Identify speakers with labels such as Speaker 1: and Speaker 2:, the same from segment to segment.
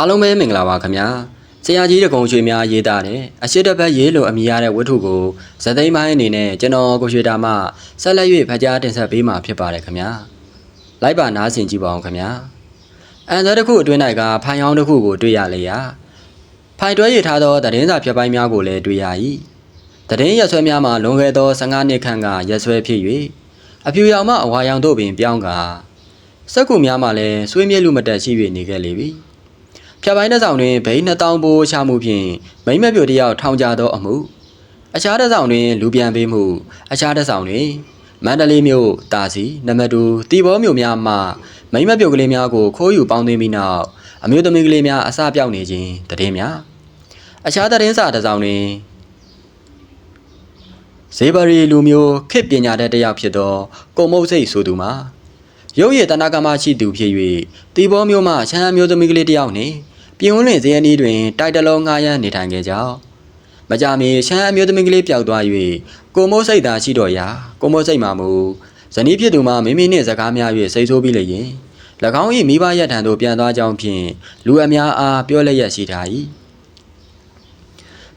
Speaker 1: အားလုံးပဲမင်္ဂလာပါခင်ဗျာဆရာကြီးတကုံရွှေများရေးသားတဲ့အရှိတပတ်ရေးလို့အမည်ရတဲ့ဝတ္ထုကိုဇသိမ်းပိုင်းအနေနဲ့ကျွန်တော်ကိုရွှေတာမှဆက်လက်၍ဖတ်ကြားတင်ဆက်ပေးမှာဖြစ်ပါတယ်ခင်ဗျာလိုက်ပါနားဆင်ကြည့်ပါအောင်ခင်ဗျာအန်ဇာတစ်ခုအတွင်း၌ကဖိုင်ဟောင်းတစ်ခုကိုတွေ့ရလေရာဖိုင်တွဲရထားသောသတင်းစာဖြတ်ပိုင်းများကိုလည်းတွေ့ရ၏သတင်းရက်ဆွဲများမှာလွန်ခဲ့သော15နှစ်ခန့်ကရက်ဆွဲဖြစ်၍အဖြူရောင်မှအဝါရောင်တို့ပင်ပြောင်းကာစက်ကူများမှလည်းဆွေးမြေ့လူမတက်ရှိ၍နေခဲ့လေပြီ ဖြတ်ပိုင်းတစ်ဆောင်တွင်ဘိန်း2000ဘိုးချမှုဖြင့်မိမ့်မပြိုတယောက်ထောင်ကြသောအမှုအခြားတစ်ဆောင်တွင်လူပြန်ပေးမှုအခြားတစ်ဆောင်တွင်မန္တလေးမြို့တာစီနံပါတ်2တီဘောမြို့များမှမိမ့်မပြိုကလေးများကိုခိုးယူပေါင်းသိမ်းပြီးနောက်အမျိုးသမီးကလေးများအစပြောက်နေခြင်းတည်င်းများအခြားသတင်းစာတစ်ဆောင်တွင်ဇေဘရီလူမျိုးခေတ်ပညာတတ်တစ်ယောက်ဖြစ်သောကုံမုတ်စိတ်ဆိုသူမှာရုပ်ရည်တနာကမရှိသူဖြစ်၍တီဘောမျိုးမှချမ်းအမျိုးသမီးကလေးတစ်ယောက်နှင့် ပြင်ဦးလွင်ဇေယနီးတွင်တိုက်တလုံးငှားရမ်းနေထိုင်ခဲ့ကြောင်းမကြမီရှမ်းအမျိုးသမီးကလေးပျောက်သွား၍ကိုမိုးစိတ်သာရှိတော်ရာကိုမိုးစိတ်မှမူဇနီးဖြစ်သူမှမိမိနှင့်စကားများ၍စိတ်ဆိုးပြီးလျင်၎င်း၏မိဘရက်ထံသို့ပြန်သွားကြောင်းဖြင့်လူအများအားပြောလျက်ရှိထား၏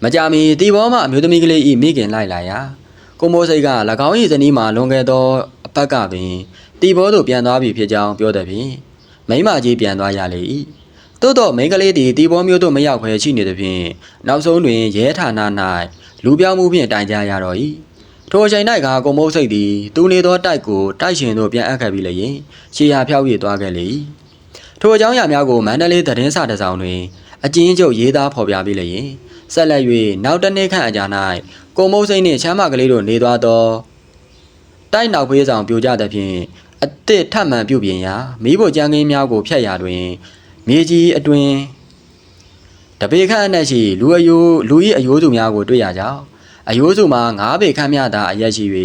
Speaker 1: မကြမီတီဘောမှအမျိုးသမီးကလေး၏မိခင်လိုက်လာရာကိုမိုးစိတ်က၎င်း၏ဇနီးမှလွန်ခဲ့သောအပတ်ကပင်တီဘောသို့ပြန်သွားပြီဖြစ်ကြောင်းပြောသည်ဖြင့်မိမကြီးပြန်သွားရလေ၏ သို့တော့မိန်းကလေးသည်တီဘောမျိုးသို့မရောက်ခွဲရှိနေသည်ဖြင့်နောက်ဆုံးတွင်ရဲဌာန၌လူပြောင်းမှုဖြင့်တိုင်ကြားရတော့၏ထိုအချိန်၌ကကိုမိုးစိတ်သည်သူနေသောတိုက်ကိုတိုက်ရှင်သို့ပြန်အပ်ခဲ့ပြီးလျင်ရှေးရဖြောက်၍သွားခဲ့လေ၏ထိုအကြောင်းအရာများကိုမန္တလေးသတင်းစာတစ်စောင်တွင်အကျဉ်းချုပ်ရေးသားဖော်ပြပြီးလျင်ဆက်လက်၍နောက်တစ်နေ့ခန့်အကြာ၌ကိုမိုးစိတ်နှင့်ချမ်းမကလေးတို့နေသွားသောတိုက်နောက်ဖေးဆောင်ပြိုကျသဖြင့်အစ်စ်ထမှန်ပြုတ်ပြင်ရာမိဖို့ကြမ်းကင်းများကိုဖျက်ရာတွင် မြေကြီးအတွင်တပေခန့်အနက်ရှိလူအယိုးလူ၏အယိုးစုများကိုတွေ့ရကြောင်းအယိုးစုမှာ၅ပေခန့်မြသာအရက်ရှိ၍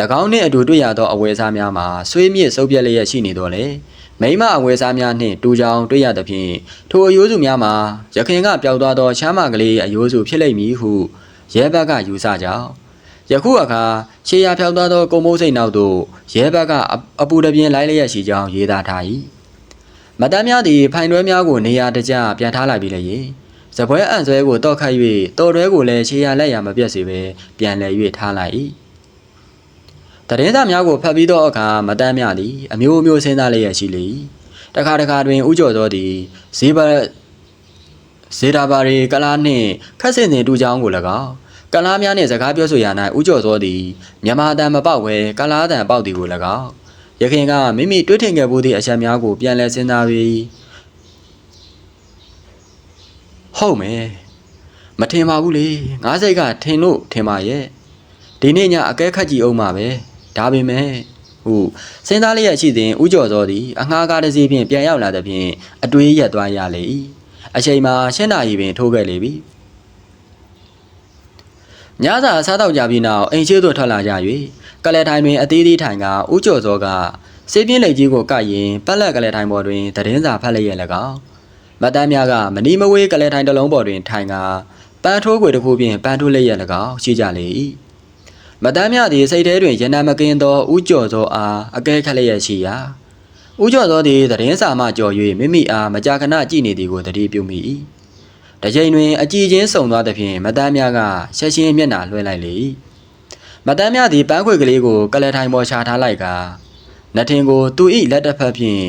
Speaker 1: ၎င်းနှင့်အတူတွေ့ရသောအဝယ်စားများမှာဆွေးမြေ့စုပ်ပြက်လျက်ရှိနေတော်လေမိမအဝယ်စားများနှင့်တူကြောင်တွေ့ရသဖြင့်ထိုအယိုးစုများမှာရခင်ကပျောက်သွားသောချမ်းမကလေးအယိုးစုဖြစ်လိမ့်မည်ဟုရဲဘက်ကယူဆကြောင်းယခုအခါခြေရာဖြောက်သွားသောကုံမိုးစိတ်နောက်သို့ရဲဘက်ကအအပူတပြင်းလိုက်လျက်ရှိကြောင်းရေးသားထား၏ မတမ်းများသည်ဖိုင်တွဲများကိုနေရာတကျပြန်ထားလိုက်ပြီးလည်းရင်ဇပွဲအံ့ဆွဲကိုတောက်ခတ်၍တော်တွဲကိုလည်းခြေရာလက်ရာမပြတ်စေဘဲပြန်လည်၍ထားလိုက်၏တရင်သားများကိုဖတ်ပြီးသောအခါမတမ်းများသည်အမျိုးမျိုးစဉ်းစားလျက်ရှိလေ၏တခါတခါတွင်ဥကြော်သောသည်ဇေဘဇေတာဘာရီကလာနှင့်ခက်စင်စင်တူချောင်းကို၎င်းကလားများနှင့်စကားပြောဆိုရာ၌ဥကြော်သောသည်မြန်မာတန်မပေါက်ဝဲကလားတန်ပေါက်သည်ကို၎င်း ရခင်ကမိမိတွေးထင်ခဲ့မှုသည့်အချက်များကိုပြန်လည်စဉ်းစားပြီးဟုတ်မယ်မထင်ပါဘူးလေငါးစိတ်ကထင်လို့ထင်ပါရဲ့ဒီနေ့ညအကဲခတ်ကြည့်အောင်ပါပဲဒါပေမဲ့ဟုစဉ်းစားလျက်ရှိစဉ်ဥကြော်သောသည်အငှားကားတစ်စီးဖြင့်ပြန်ရောက်လာသည်ဖြင့်အတွေးရက်သွားရလေ၏အချိန်မှာရှင်းနာရီပင်ထိုးခဲ့လေပြီညစာစားတော့ကြပြီးနောက်အိမ်ရှိသို့ထွက်လာကြ၍ ကလဲထိုင်တွင်အသေးသေးထိုင်ကဥကျော်စောကစေးပြင်းလက်ကြီးကိုကပ်ရင်ပက်လက်ကလဲထိုင်ပေါ်တွင်သတင်းစာဖတ်လျက်၎င်းမတန်းများကမနီမဝေးကလဲထိုင်တစ်လုံးပေါ်တွင်ထိုင်ကပန်းထိုးခွေတစ်ခုဖြင့်ပန်းထိုးလျက်၎င်းရှိကြလေ၏မတန်းများသည်စိတ်ထဲတွင်ရနံမကင်းသောဥကျော်စောအားအကဲခတ်လျက်ရှိရာဥကျော်စောသည်သတင်းစာမှကြော်၍မိမိအားမကြာခဏကြည့်နေသည်ကိုသတိပြုမိ၏တကြိမ်တွင်အကြည်ချင်းစုံသွားသဖြင့်မတန်းများကဆက်ရှင်းမျက်နှာလွှဲလိုက်လေ၏ မတန်းများသည်ပန်းခွေကလေးကိုကလဲထိုင်ပေါ်ချထားလိုက်ကနတ်ထင်ကိုသူ၏လက်တစ်ဖက်ဖြင့်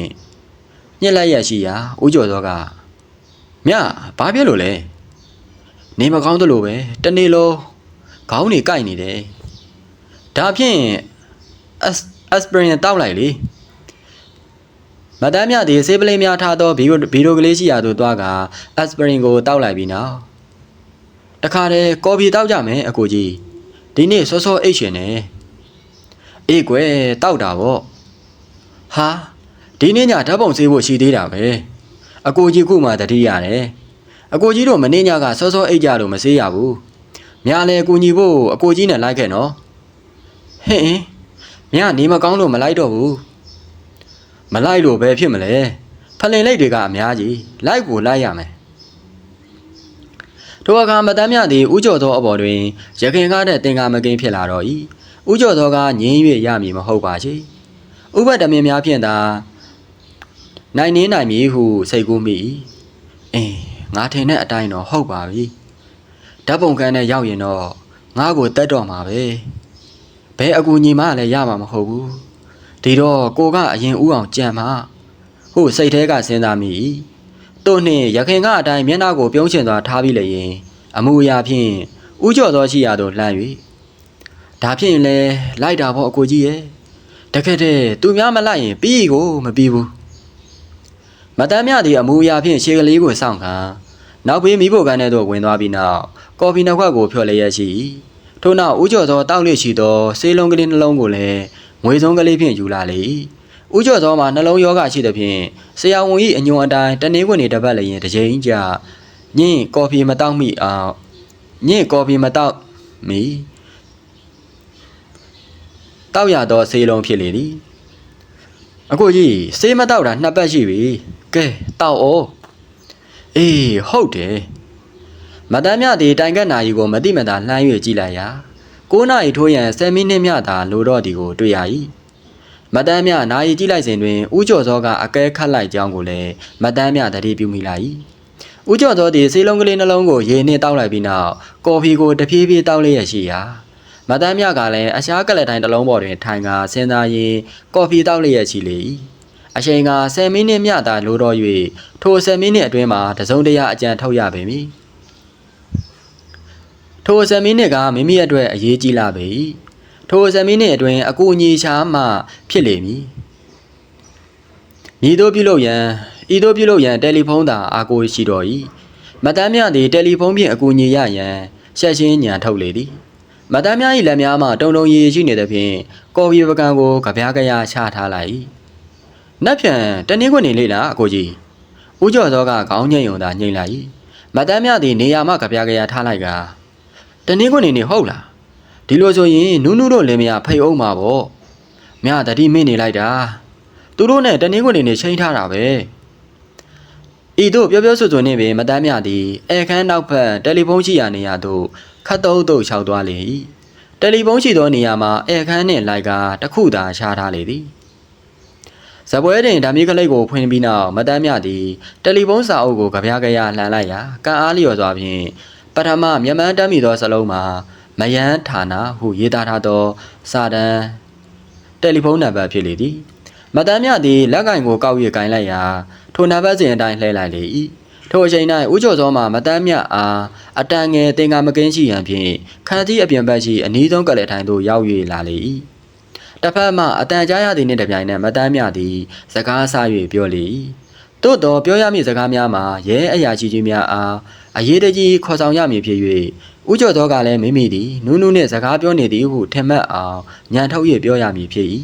Speaker 1: ညှက်လိုက်ရရှိရာဦးကျော်စောကမြဘာဖြစ်လို့လဲနေမကောင်းသလိုပဲတနေ့လုံးခေါင်းနေကိုက်နေတယ်ဒါဖြင့်အက်အက်စပရင်တောက်လိုက်လေမတန်းမြသည်ဆေးပလိများထားသောဗီဒီယိုဗီဒီယိုကလေးရှိရာသို့သွားကအက်စပရင်ကိုတောက်လိုက်ပြီးနောက်တခါတည်းကော်ဖီတောက်ကြမယ်အကိုကြီး ဒီနေ့စောစောအိတ်ရှင်နေအေးကွယ်တောက်တာပေါ့ဟာဒီနေ့ညဓာတ်ပုံဆေးဖို့ရှိသေးတာပဲအကိုကြီးခုမှတတိရတယ်အကိုကြီးတို့မနေ့ညကစောစောအိတ်ကြလို့မဆေးရဘူးမြားလေအကူညီဖို့အကိုကြီးနဲ့လိုက်ခဲ့နော်ဟင်မြားနေမကောင်းလို့မလိုက်တော့ဘူးမလိုက်လို့ပဲဖြစ်မလဲဖလင်လိတ်တွေကအများကြီးလိုက်ကိုလိုက်ရမယ် ထိုအခါမတမ်းမြသည်ဥကြော်သောအပေါ်တွင်ရခင်ကားတဲ့တင်ကာမကင်းဖြစ်လာတော့၏ဥကြော်သောကငင်း၍ရမည်မဟုတ်ပါချေဥပဒမင်းများဖြင့်သာနိုင်နေနိုင်မည်ဟုစိတ်ကူးမိ၏အင်းငါထင်တဲ့အတိုင်းတော့ဟုတ်ပါပြီဓာတ်ပုံကန်းနဲ့ရောက်ရင်တော့ငါ့ကိုတက်တော့မှာပဲဘယ်အကူညီမှလည်းရမှာမဟုတ်ဘူးဒီတော့ကိုကအရင်ဥအောင်ကြံမှာဟုတ်စိတ်ထဲကစဉ်းစားမိ တို့နှင့်ရခင်ကအတိုင်းမျက်နှာကိုပြုံးချင်သွားထားပြီးလေရင်အမူအရာဖြင့်ဥကြော်သောရှိရာသို့လှမ်း၍ဒါဖြင့်လဲလိုက်တာပေါ့အကိုကြီးရဲ့တကယ်တည်းသူများမလိုက်ရင်ပြီးကိုမပြီးဘူးမတမ်းမြသည်အမူအရာဖြင့်ရှေကလေးကိုစောင့်ခံနောက်ပြီးမိဖို့ကန်းထဲသို့ဝင်သွားပြီးနောက်ကော်ဖီနှစ်ခွက်ကိုဖြော်လျက်ရှိထို့နောက်ဥကြော်သောတောက်လျက်ရှိသောဆေးလုံးကလေးနှလုံးကိုလည်းငွေစုံကလေးဖြင့်ယူလာလေ ဥကြော်သောမှာနှလုံးယောဂရှိသဖြင့်ဆရာဝန်၏အညွန်အတိုင်းတနေ့ခွနေတစ်ပတ်လည်းရင်တစ်ချိန်ကြာညင်ကော်ဖီမတောက်မိအောင်ညင်ကော်ဖီမတောက်မီတောက်ရသောဆေးလုံးဖြစ်လေသည်အကိုကြီးဆေးမတောက်တာနှစ်ပတ်ရှိပြီကဲတောက်အောင်အေးဟုတ်တယ်မတမ်းမြသည်တိုင်ကက်နာရီကိုမတိမတာလှမ်း၍ကြည့်လိုက်ရာ9နာရီထိုးရန်10မိနစ်မြသာလိုတော့သည်ကိုတွေ့ရ၏ မတမ်းမြနာရီကြည့်လိုက်စဉ်တွင်ဥကျော်စောကအကဲခတ်လိုက်ကြောင်းကိုလည်းမတမ်းမြတတိပြုမိလိုက်၏ဥကျော်စောသည်ဆေးလုံးကလေးနှလုံးကိုရေနှင့်တောက်လိုက်ပြီးနောက်ကော်ဖီကိုတဖြည်းဖြည်းတောက်လျက်ရှိရာမတမ်းမြကလည်းအရှားကလက်တိုင်းတစ်လုံးပေါ်တွင်ထိုင်ကာစဉ်းစားရင်းကော်ဖီတောက်လျက်ရှိလေ၏အချိန်က10မိနစ်မြသာလိုတော့၍ထို10မိနစ်အတွင်းမှာတစုံတရာအကြံထုတ်ရပေမည်ထို10မိနစ်ကမိမိအတွက်အရေးကြီးလာပေ၏ ထို10မိနစ်အတွင်းအကူအညီရှာမှ ဖြစ်လိမ့်မည်ညီတို့ပြုလုပ်ရန်ဤတို့ပြုလုပ်ရန်တယ်လီဖုန်းသာအားကိုးရှိတော်၏မတမ်းမြသည်တယ်လီဖုန်းဖြင့်အကူအညီရရန်ရှက်ရှင်းညံထုတ်လေသည်မတမ်းမြ၏လက်များမှတုံတုံရည်ရှိနေသဖြင့်ကော်ဖီပကံကိုကြပြားကြရာချထားလိုက်၏နက်ဖြန်တနည်းခွနေလေလားအကိုကြီးဦးကျော်စောကခေါင်းညိတ်ုံသာညိတ်လိုက်၏မတမ်းမြသည်နေရာမှကြပြားကြရာထားလိုက်ကတနည်းခွနေနေဟုတ်လား ဒီလိုဆိုရင်နူးနူးတို့လင်မယားဖိတ်အောင်မှာပေါ့မြတတိမင်းနေလိုက်တာသူတို့နဲ့တနည်းခွနေနေချိန်ထားတာပဲဤတို့ပြောပြောဆိုဆိုနေပင်မတမ်းမြသည်အဲခန်းနောက်ဘက်တယ်လီဖုန်းရှိရာနေရာသို့ခတ်တုံးတုံလျှောက်သွားလေ၏တယ်လီဖုန်းရှိသောနေရာမှာအဲခန်းနှင့်လိုက်ကတစ်ခုသာရှားထားလေသည်ဇပွဲတွင်ဓာမီကလိတ်ကိုဖွင့်ပြီးနောက်မတမ်းမြသည်တယ်လီဖုန်းစာအုပ်ကိုကြပြားကြရလှန်လိုက်ရာကန်အားလျော်စွာဖြင့်ပထမမျက်မှန်တမ်းမိသောစလုံးမှာ မယန်းဌာနဟုရေးသားထားသော စာတမ်းတယ်လီဖုန်းနံပါတ်ဖြစ်လေသည်မတမ်းမြသည်လက်ကင်ကိုကောက်၍ကင်လိုက်ရာထိုနံပါတ်စဉ်အတိုင်းလှည့်လိုက်လေ၏ထိုအချိန်၌ဦးကျော်စောမှမတမ်းမြအားအတန်ငယ်တင်ကာမကင်းရှိရန်ဖြင့်ခန်းသည့်အပြင်ဘက်ရှိအနီးဆုံးကလေးထိုင်သို့ရောက်၍လာလေ၏တစ်ဖက်မှအတန်ကြားရသည်နှင့်တပြိုင်နက်မတမ်းမြသည်စကားဆ၍ပြောလေ၏သို့တော်ပြောရမည့်စကားများမှာရဲအရာရှိကြီးများအားအရေးတကြီးခေါ်ဆောင်ရမည်ဖြစ်၍ ဥကျော်သောကလည်းမိမိသည်နူးနူးနှင့်စကားပြောနေသည်ဟုထင်မှတ်အောင်ညံထုတ်၍ပြောရမည်ဖြစ်၏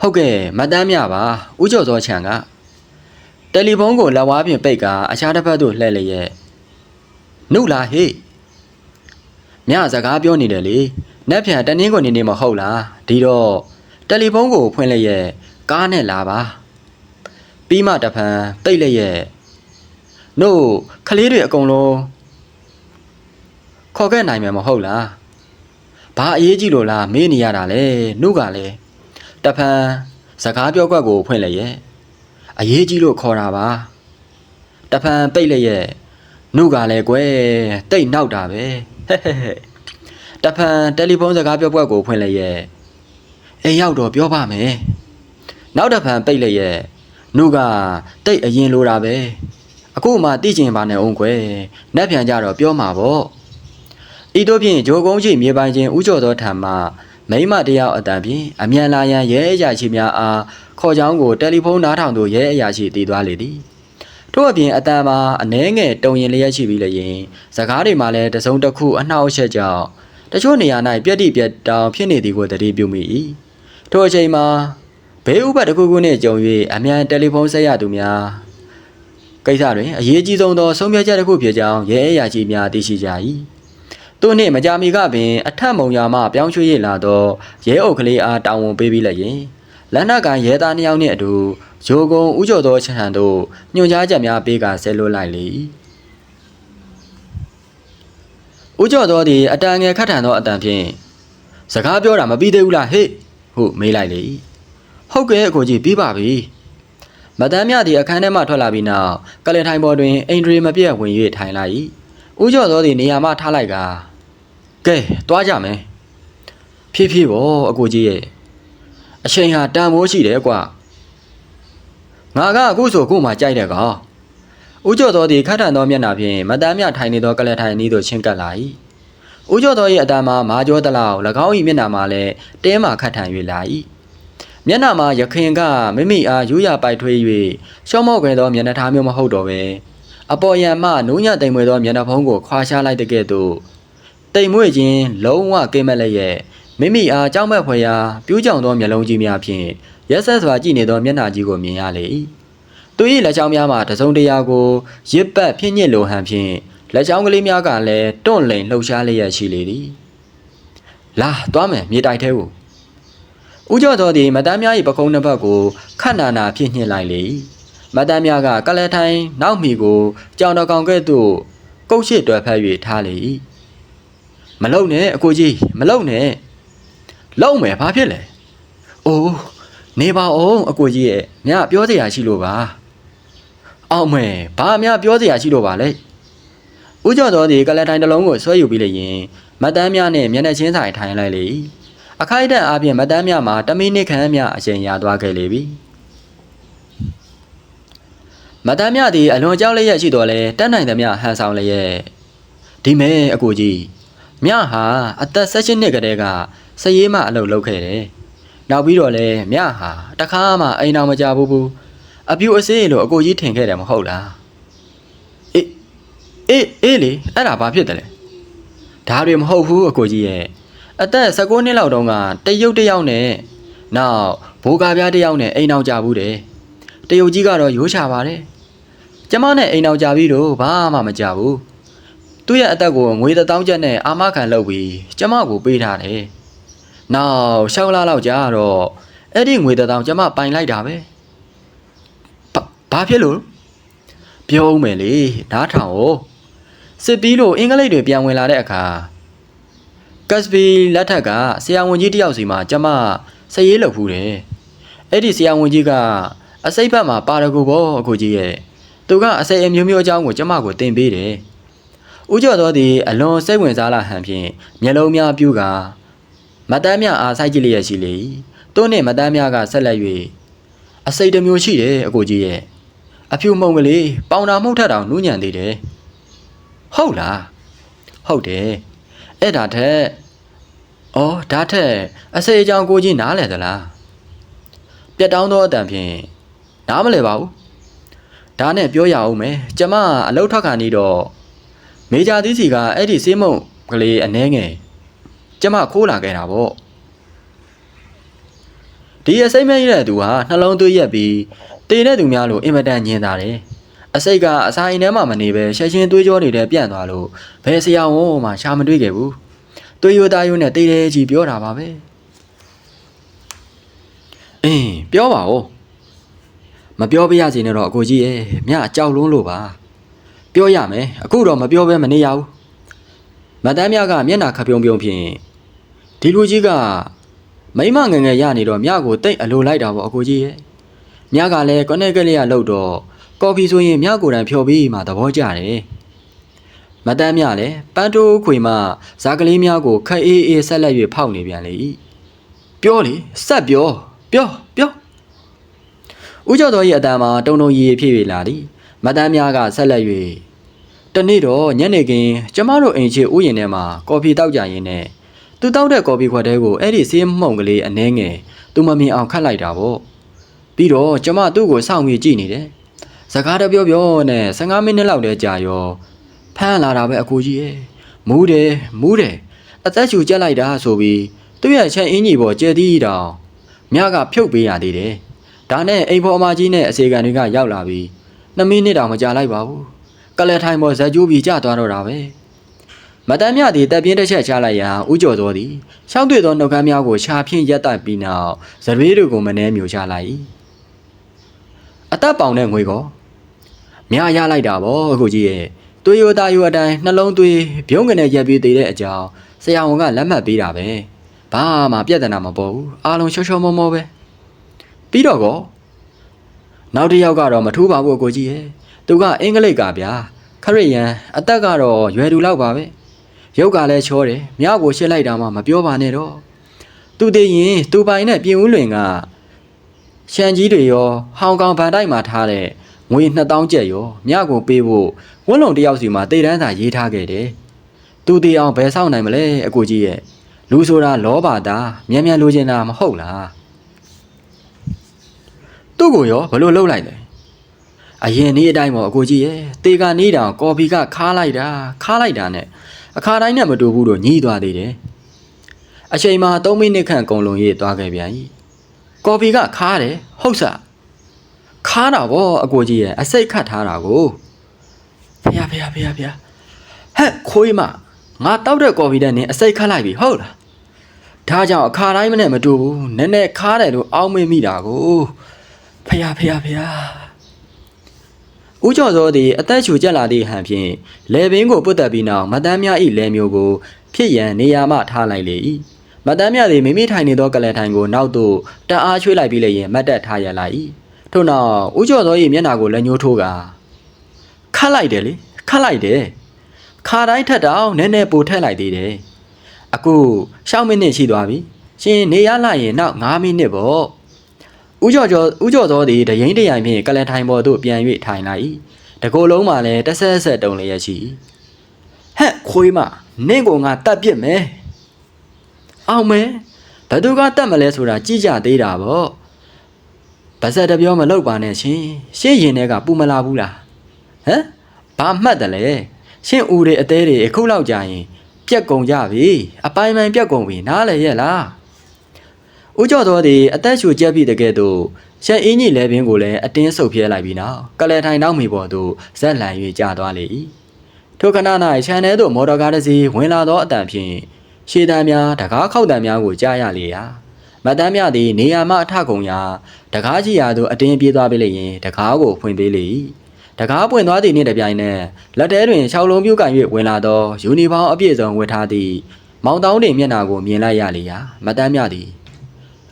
Speaker 1: ဟုတ်ကဲ့မတမ်းမြပါဥကျော်သောခြံကတယ်လီဖုန်းကိုလက်ဝါးဖြင့်ပိတ်ကာအခြားတစ်ဖက်သို့လှည့်လျက်နုလားဟေ့မြစကားပြောနေတယ်လေနက်ဖြန်တနင်းကိုနေနေမဟုတ်လားဒီတော့တယ်လီဖုန်းကိုဖွင့်လျက်ကားနဲ့လာပါပြီးမှတဖန်ပိတ်လျက်နို့ခလေးတွေအကုန်လုံး ခေါ်ခဲ့နိုင်မယ်မဟုတ်လားဘာအရေးကြီးလို့လားမေးနေရတာလေနှုတ်ကလည်းတဖန်စကားပြောကွက်ကိုဖွင့်လျက်အရေးကြီးလို့ခေါ်တာပါတဖန်ပိတ်လျက်နှုတ်ကလည်းကွယ်တိတ်နောက်တာပဲဟဲ့ဟဲ့ဟဲ့တဖန်တယ်လီဖုန်းစကားပြောကွက်ကိုဖွင့်လျက်အိမ်ရောက်တော့ပြောပါမယ်နောက်တဖန်ပိတ်လျက်နှုတ်ကတိတ်အရင်လိုတာပဲအခုမှသိကျင်ပါနဲ့အောင်ကွယ်နက်ပြန်ကြတော့ပြောမှာပေါ့ ဤတို့ဖြင့်ဂျိုကုန်းရှိမြေပိုင်ချင်းဥကျော်သောထံမှမိမတယောက်အတန်ဖြင့်အမြန်လာရန်ရဲအရာရှိများအားခေါ်ကြောင်းကိုတယ်လီဖုန်းနားထောင်သို့ရဲအရာရှိတည်သွားလေသည်ထို့အပြင်အတန်မှာအနှဲငယ်တုံရင်လျက်ရှိပြီးလျင်စကားတွေမှာလည်းတစုံတစ်ခုအနှောက်အယှက်ကြောင့်တချို့နေရာ၌ပြက်တိပြက်တောင်ဖြစ်နေသည်ကိုတတိပြုမိ၏ထိုအချိန်မှာဘေးဥပတ်တစ်ခုခုနှင့်ကြုံ၍အမြန်တယ်လီဖုန်းဆက်ရသူများကိစ္စတွင်အရေးကြီးဆုံးသောဆုံးဖြတ်ချက်တစ်ခုဖြစ်ကြောင်းရဲအရာရှိများသိရှိကြ၏ သူနှင့်မကြာမီကပင်အထက်မုံယာမှပြောင်းရွှေ့ရလာသောရဲအုပ်ကလေးအားတာဝန်ပေးပြီးလိုက်ရင်လန္ဒကန်ရဲသားနှစ်ယောက်နှင့်အတူဂျိုကုံဥကျော်သောချန်သို့ညွှန်ကြားချက်များပေးကဆဲလွတ်လိုက်လေ၏ဥကျော်သောသည်အတန်ငယ်ခတ်ထန်သောအတန်ဖြင့်စကားပြောတာမပြီးသေးဘူးလားဟေ့ဟုမေးလိုက်လေ၏ဟုတ်ကဲ့အကိုကြီးပြီးပါပြီမမတန်းမြသည်အခန်းထဲမှထွက်လာပြီးနောက်ကလင်ထိုင်ပေါ်တွင်အိန္ဒြေမပြည့်ဝင်၍ထိုင်လိုက်၏ဦးကျော်သောသည်နေရာမှထားလိုက်က ကဲတွားကြမယ်ဖြည်းဖြည်းပေါ့အကိုကြီးရဲ့အချိန်ဟာတန်ဖိုးရှိတယ်ကွာငါကအခုဆိုခုမှကြိုက်တယ်ကောင်ဦးကျော်သောသည်ခတ်ထန်သောမျက်နှာဖြင့်မတန်းမြထိုင်နေသောကလင်ထိုင်နီးသို့ချင်းကပ်လာ၏ဦးကျော်သော၏အတန်မှာမာကျောသလောက်၎င်း၏မျက်နှာမှာလည်းတဲမှခတ်ထန်၍လာ၏မျက်နှာမှာရခင်ကမိမိအားယူရပိုက်ထွေး၍ရှော့မော့ခွဲသောမျက်နှာထားမျိုးမဟုတ်တော့ပဲအပေါ်ယံမှနူးညံ့တိမ်မွေသောမျက်နှာဖုံးကိုခွာရှားလိုက်တဲ့ကဲ့သို့ တိမ်မွေ့ခြင်းလုံးဝကိမ့်မက်လည်းရဲ့မိမိအားကြောက်မက်ဖွယ်ရာပြူးကြောင်သောမျက်လုံးကြီးများဖြင့်ရက်ဆက်စွာကြည့်နေသောမျက်နှာကြီးကိုမြင်ရလေ၏သူ၏လက်ချောင်းများမှတစုံတရာကိုရစ်ပတ်ဖြင့်ညစ်လိုဟန်ဖြင့်လက်ချောင်းကလေးများကလည်းတွန့်လိန်လှုပ်ရှားလျက်ရှိလေသည်လာသွားမယ်မြေတိုက်ထဲကိုဦးကျော်တော်သည်မတန်းများ၏ပကုံးနှစ်ဖက်ကိုခတ်နာနာဖြင့်ညှစ်လိုက်လေ၏မတန်းများကကလဲထိုင်နောက်မီကိုကြောင်တော်ကောင်ကဲ့သို့ကုတ်ရှိတွယ်ဖက်၍ထားလေ၏ မလုံနဲ့အကိုကြီးမလုံနဲ့လုံမယ်ဘာဖြစ်လဲအိုးနေပါအောင်အကိုကြီးရဲ့မြပြောစရာရှိလို့ပါအောင်မယ်ဘာမြပြောစရာရှိလို့ပါလဲဦးကျော်တော်ဒီကလဲထိုင်တစ်လုံးကိုဆွဲယူပြီးလျင်မတန်းများနဲ့မျက်နှာချင်းဆိုင်ထိုင်လိုက်လေ၏အခိုက်အတန့်အားဖြင့်မတန်းများမှာတမင်းနစ်ခမ်းများအချိန်ရသွားခဲ့လေပြီမတန်းများသည်အလွန်ကြောက်လျက်ရှိတော်လဲတက်နိုင်သမျှဟန်ဆောင်လျက်ဒီမဲအကိုကြီး မြဟာအသက်16နှစ်ကတည်းကစရေးမအလုပ်လုပ်ခဲ့တယ်နောက်ပြီးတော့လဲမြဟာတခါမှအိမ်အောင်မကြဘူးဘူးအပြူအစေးလို့အကိုကြီးထင်ခဲ့တယ်မဟုတ်လားအေးအေးအေးလေအဲ့ဒါဘာဖြစ်တယ်လဲဒါတွေမဟုတ်ဘူးအကိုကြီးရဲ့အသက်16နှစ်လောက်တုန်းကတရုတ်တယောက်နဲ့နောက်ဘိုးကားပြားတယောက်နဲ့အိမ်အောင်ကြဘူးတယ်တရုတ်ကြီးကတော့ရိုးချပါတယ်ကျမနဲ့အိမ်အောင်ကြပြီးတော့ဘာမှမကြဘူး သူ့ရဲ့အသက်ကိုငွေတစ်သောင်းကျပ်နဲ့အာမခံလုပ်ပြီးကျမကိုပေးထားတယ်နောက်ရှောက်လာလောက်ကြာတော့အဲ့ဒီငွေတစ်သောင်းကျမပိုင်လိုက်တာပဲဘာဘာဖြစ်လို့ပြောဦးမယ်လေနားထောင်哦စစ်ပြီးလို့အင်္ဂလိပ်တွေပြန်ဝင်လာတဲ့အခါကတ်စပီလက်ထက်ကဆရာဝန်ကြီးတယောက်စီမှာကျမစရေးလုပ်ဖူးတယ်အဲ့ဒီဆရာဝန်ကြီးကအစိတ်ဘက်မှာပါရကူဘောအခုကြီးရဲ့သူကအစိတ်အမျိုးမျိုးအကြောင်းကိုကျမကိုသင်ပေးတယ် ဦးကျော်တော်သည်အလွန်စိတ်ဝင်စားလာဟန်ဖြင့်မျက်လုံးများပြူးကာမတန်းများအားဆိုင်ကြည့်လျက်ရှိလေ၏သူနှင့်မတန်းများကဆက်လက်၍အစိတ်တစ်မျိုးရှိတယ်အကိုကြီးရဲ့အဖြူမုံကလေးပေါင်တာမှုတ်ထက်တောင်နူးညံ့သေးတယ်ဟုတ်လားဟုတ်တယ်အဲ့ဒါထက်အော်ဒါထက်အစိတ်အကြောင်းကိုကြီးနားလဲသလားပြက်တောင်းသောအတန်ဖြင့်နားမလဲပါဘူးဒါနဲ့ပြောရအောင်မယ်ကျမအလောက်ထွက်ခါနေတော့ မေဂျာသီးစီကအဲ့ဒီစေးမုံကလေးအနှဲငယ်ကျမခိုးလာခဲ့တာပေါ့ဒီအစိမ့်မဲ့ရတဲ့သူဟာနှလုံးသွေးရက်ပြီးတေတဲ့သူများလို့အင်မတန်ညင်တာတယ်အစိတ်ကအစာအိမ်ထဲမှာမနေပဲရှက်ချင်းသွေးကြောနေတဲ့ပြန့်သွားလို့ဘယ်ဆရာဝန်မှရှာမတွေ့ခဲ့ဘူးသွေးရိုးသားရိုးနဲ့တေတဲ့ကြီးပြောတာပါပဲအင်းပြောပါဦးမပြောပြရစီနဲ့တော့အကိုကြီးရဲ့မြအကြောက်လုံးလို့ပါ ပြောရမယ်အခုတော့မပြောဘဲမနေရဘူးမတန်းမြကမျက်နှာခပြုံးပြုံးဖြင့်ဒီလူကြီးကမိမငယ်ငယ်ရနေတော့မြကိုတိတ်အလိုလိုက်တာပေါ့အကိုကြီးရဲ့မြကလည်းကွနဲ့ကလေးကလှုပ်တော့ကော်ဖီဆိုရင်မြကိုယ်တိုင်ဖြော်ပြီးမှသဘောကျတယ်မတန်းမြလည်းပန်းတိုးခွေမှဇာကလေးများကိုခက်အေးအေးဆက်လက်၍ဖောက်နေပြန်လေ၏ပြောလေဆက်ပြောပြောပြောဦးကျော်တော်၏အတန်မှာတုံတုံရီရီဖြစ်၍လာသည် မတန်းများကဆက်လက်၍တနေ့တော့ညနေခင်းကျမတို့အိမ်ချစ်ဥယျာဉ်ထဲမှာကော်ဖီတောက်ကြရင်းနဲ့သူတောက်တဲ့ကော်ဖီခွက်တဲကိုအဲ့ဒီဆေးမှုန့်ကလေးအနှဲငယ်သူမမြင်အောင်ခတ်လိုက်တာပေါ့ပြီးတော့ကျမသူ့ကိုစောင့်ပြီးကြည့်နေတယ်စကားတပြောပြောနဲ့15မိနစ်လောက်တည်းကြာရောဖမ်းလာတာပဲအကူကြီးရဲ့မူးတယ်မူးတယ်အသက်ရှူကြက်လိုက်တာဆိုပြီးသူ့ရဲ့ချက်အင်းကြီးပေါ်ကျဲသီးတောင်မြကဖြုတ်ပေးရသေးတယ်ဒါနဲ့အိမ်ဖော်အမကြီးနဲ့အစီကံတွေကရောက်လာပြီး 2မိနစ်တောင်မကြာလိုက်ပါဘူးကလထိုင်ပေါ်ဇက်ကျိုးပြီးကြသွားတော့တာပဲမတန်းမြသည်တပ်ပြင်းတစ်ချက်ချလိုက်ရာဥကြော်သောသည်ရှောင်းတွေ့သောနှုတ်ခမ်းများကိုရှာဖြင့်ရက်တိုက်ပြီးနောက်ဇရွေးတို့ကိုမနှဲမျိုးချလိုက်၏အသက်ပေါင်တဲ့ငွေကောမြရလိုက်တာဗောအခုကြီးရဲ့သွေးရိုးသားရိုးအတိုင်းနှလုံးသွေးပြုံးကနေရက်ပြီးသေးတဲ့အကြောင်းဆရာဝန်ကလက်မှတ်ပေးတာပဲဘာမှပြဿနာမပေါ်ဘူးအားလုံးချောချောမောမောပဲပြီးတော့ကော နောက်တစ်ယောက်ကတော့မထူးပါဘူးအကိုကြီးရဲ့သူကအင်္ဂလိပ်ကဗျာခရစ်ယာန်အသက်ကတော့ရွယ်သူလောက်ပါပဲရုပ်ကလည်းချောတယ်မြောက်ကိုရှစ်လိုက်တာမှမပြောပါနဲ့တော့သူတည်ရင်သူပိုင်နဲ့ပြင်ဦးလွင်ကရှန်ကြီးတွေရောဟောင်ကောင်ဗန်တိုက်မှာထားတဲ့ငွေ2000ကျပ်ရောမြောက်ကိုပေးဖို့ဝန်းလုံတစ်ယောက်စီမှာတေတန်းစာရေးထားခဲ့တယ်သူတည်အောင်ဘယ်ဆောင်နိုင်မလဲအကိုကြီးရဲ့လူဆိုတာလောဘတာမြန်မြန်လိုချင်တာမဟုတ်လား သူ့ကိုရောဘလို့လှုပ်လိုက်လဲအရင်နေ့အတိုင်းပေါ့အကိုကြီးရဲ့တေကနေ့တောင်ကော်ဖီကခါလိုက်တာခါလိုက်တာနဲ့အခါတိုင်းနဲ့မတူဘူးတော့ညီးသွားသေးတယ်အချိန်မှာ3မိနစ်ခန့်ကုန်လုံးရေးသွားခဲ့ပြန်ပြီကော်ဖီကခါတယ်ဟုတ်စခါတာဗောအကိုကြီးရဲ့အစိတ်ခတ်ထားတာကိုဖေရဖေရဖေရဖေရဟဲ့ခွေးမငါတောက်တဲ့ကော်ဖီတဲ့နင်အစိတ်ခတ်လိုက်ပြီဟုတ်လားဒါကြောင့်အခါတိုင်းမနဲ့မတူဘူးနည်းနည်းခါတယ်လို့အောင်းမေ့မိတာကို ဖယားဖယားဖယားဦးကျော်စောသည်အသက်ရှူကျက်လာသည့်ဟန်ဖြင့်လေပင်ကိုပုတ်တက်ပြီးနောက်မတန်းများ၏လဲမျိုးကိုဖြစ်ရန်နေရာမှထားလိုက်လေ၏မတန်းများသည်မိမိထိုင်နေသောကလဲထိုင်ကိုနောက်သို့တအားချွေးလိုက်ပြီးလျင်မတ်တက်ထားရလာ၏ထို့နောက်ဦးကျော်စော၏မျက်နှာကိုလက်ညှိုးထိုးကာခတ်လိုက်တယ်လေခတ်လိုက်တယ်ခါတိုင်းထက်တော့နည်းနည်းပိုထက်လိုက်သေးတယ်အခု6မိနစ်ရှိသွားပြီရှင်နေရလာရင်နောက်9မိနစ်ပေါ့ ဦးကျော်ကျော်ဦးကျော်သောသည်တရင်တရိုင်ဖြင့်ကလန်ထိုင်ပေါ်သို့ပြန်၍ထိုင်လိုက်၏တကိုယ်လုံးမှလည်းတစ်ဆက်ဆက်တုံလျက်ရှိ၏ဟဲ့ခွေးမနင့်ကိုငါတတ်ပြစ်မယ်အောင်မဲဘသူကတတ်မလဲဆိုတာကြည့်ကြသေးတာဗောဗဇက်တပြောမလောက်ပါနဲ့ရှင်ရှေ့ရင်ထဲကပူမလာဘူးလားဟမ်ဘာမှတ်တယ်လဲရှင်ဦးတွေအသေးတွေအခုလောက်ကြာရင် ပြက်ကုန်ကြပြီအပိုင်းပိုင်းပြက်ကုန်ပြီနားလေရဲ့လား ဦးကျော်သောသည်အသက်ရှူကျက်ပြီးတကယ်တော့ရှက်အင်းကြီးလဲပင်ကိုလည်းအတင်းဆုပ်ပြဲလိုက်ပြီးနောက်ကလဲထိုင်နောက်မိပေါ်သို့ဇက်လန်၍ကြာသွားလေ၏ထိုခဏ၌ခြံထဲသို့မော်တော်ကားတစ်စီးဝင်လာသောအတန်ဖြင့်ရှေးတန်းများတကားခောက်တန်းများကိုကြားရလေရာမတ်တန်းများသည်နေရာမှအထကုံရာတကားကြီးရာသို့အတင်းပြေးသွားပြီးလျင်တကားကိုဖွင့်ပေးလေ၏တကားပွင့်သွားသည့်နှင့်တပြိုင်နက်လက်ထဲတွင်၆လုံးပြုတ်ကန်၍ဝင်လာသောယူနီဖောင်းအပြည့်စုံဝတ်ထားသည့်မောင်တောင်းတင်မျက်နှာကိုမြင်လိုက်ရလေရာမတ်တန်းများသည်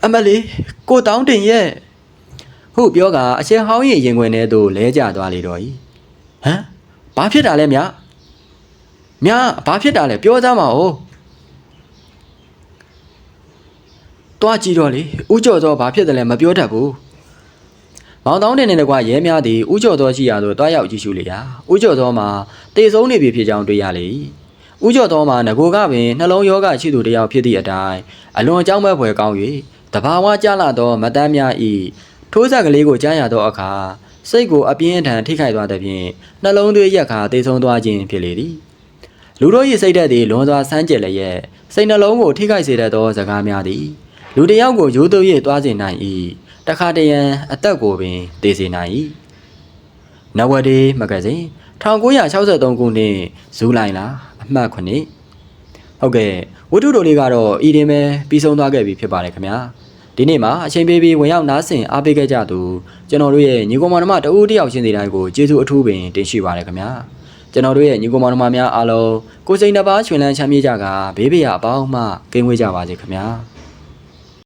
Speaker 1: အမလေးကိုတောင်းတင်ရဲ့ဟုပြောကအရှင်ဟောင်းရင်ရင်ခွင်ထဲသို့လဲကျသွားလေတော့ဤဟမ်ဘာဖြစ်တာလဲမြမြဘာဖြစ်တာလဲပြောစမ်းပါဦးတွားကြည့်တော့လေဥကြော်သောဘာဖြစ်တယ်လဲမပြောတတ်ဘူးမောင်တောင်းတင်တဲ့ကွာရဲများသည်ဥကြော်သောရှိရာသို့တွားရောက်ကြည့်ရှုလေရာဥကြော်သောမှာတေဆုံးနေပြီဖြစ်ကြောင်းတွေ့ရလေ၏ဥကြော်သောမှာငကိုကပင်နှလုံးရောဂါရှိသူတစ်ယောက်ဖြစ်သည့်အတိုင်းအလွန်ကြောက်မဲ့ဖွယ်ကောင်း၍ တဘာဝကြလာသောမတန်းများဤထိုးဆက်ကလေးကိုကြားရသောအခါစိတ်ကိုအပြင်းအထန်ထိခိုက်သွားသဖြင့်နှလုံးသွေးရက်ခါတေဆုံးသွားခြင်းဖြစ်လေသည်လူတို့၏စိတ်ဓာတ်သည်လွန်စွာဆန်းကျယ်လျက်စိတ်နှလုံးကိုထိခိုက်စေတတ်သောစကားများသည်လူတစ်ယောက်ကိုရိုးသွ၍သွားစေနိုင်၏တခါတရံအသက်ကိုပင်သေစေနိုင်၏နဝဒေမဂဇင်း1963ခုနှစ်ဇူလိုင်လအမှတ်9 ဟုတ်ကဲ့ဝတ္ထုတော်လေးကတော့ဤတင်ပဲပြီးဆုံးသွားခဲ့ပြီဖြစ်ပါတယ်ခင်ဗျာဒီနေ့မှာအချိန်ပေးပြီးဝင်ရောက်နားဆင်အားပေးခဲ့ကြသူကျွန်တော်တို့ရဲ့ညီကောင်မတော်မတအူးတယောက်ချင်းစီတိုင်းကိုကျေးဇူးအထူးပင်တင်ရှိပါတယ်ခင်ဗျာကျွန်တော်တို့ရဲ့ညီကောင်မတော်မများအားလုံးကိုစိန်တစ်ပါးရှင်လန်းချမ်းမြေ့ကြကဘေးဘေးရအပေါင်းမှကင်းဝေးကြပါစေခင်ဗျာ